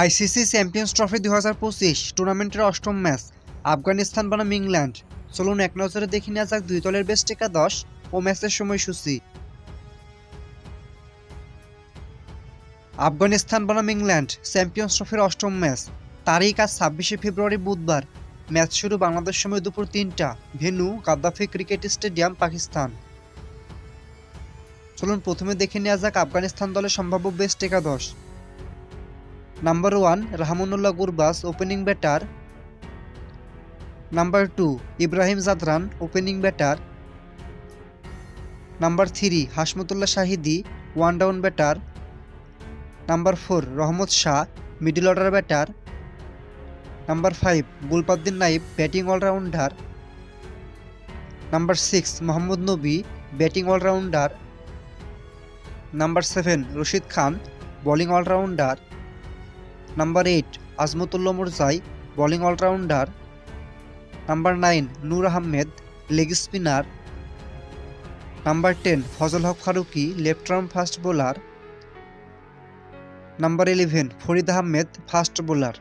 ICC champions trophy দু হাজার পঁচিশ টুর্নামেন্টের অষ্টম ম্যাচ। আফগানিস্তান বনাম ইংল্যান্ড। চলুন এক নজরে দেখে নেওয়া যাক দুই দলের বেস্ট একাদশ ও ম্যাচের সময়সূচি। আফগানিস্তান বনাম ইংল্যান্ড চ্যাম্পিয়ন্স ট্রফির অষ্টম ম্যাচ। তারিখ আজ ছাব্বিশে ফেব্রুয়ারি বুধবার। ম্যাচ শুরু বাংলাদেশ সময় দুপুর তিনটা। Venue, Gaddafi cricket stadium, Pakistan. চলুন প্রথমে দেখে নেওয়া যাক আফগানিস্তান দলের সম্ভাব্য বেস্ট একাদশ। Number one Rahmanullah Gurbaz opening batter number two Ibrahim Zadran opening batter number three Hashmatullah Shahidi one down batter number four Rahmat Shah middle order batter number five Gulbadin Naib batting allrounder number six Mohammad Nabi batting allrounder number seven Rashid Khan bowling allrounder number eight, Azmatullah Omarzai, bowling allrounder. Number nine, Noor Ahmad, leg spinner. Number ten, Fazal Haq Farooqi, left arm fast bowler. Number eleven, Farid Ahmad, fast bowler.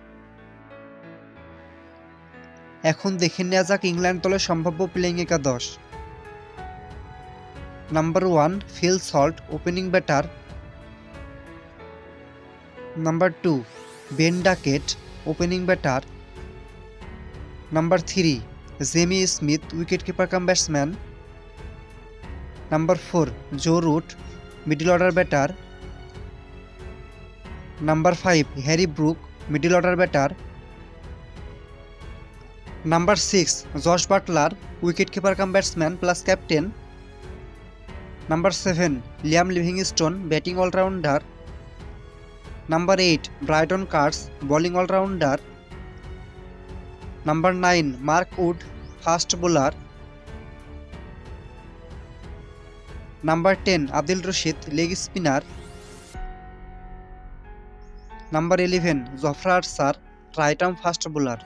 এখন দেখে নেওয়া যাক England দলের সম্ভাব্য playing একাদশ। Number one, Phil Salt, opening batter. Number two Ben Duckett opening batter. Number three, Jamie Smith, wicket keeper cum batsman. Number four, Joe Root, middle order batter. Number five, Harry Brook, middle order batter. Number six, Josh Buttler, wicket keeper cum batsman plus captain. Number seven, Liam Livingstone, batting allrounder. Number eight Brydon Carse bowling allrounder number nine Mark Wood fast bowler number ten Abdul Rashid leg spinner number eleven Jofra Archer right arm fast bowler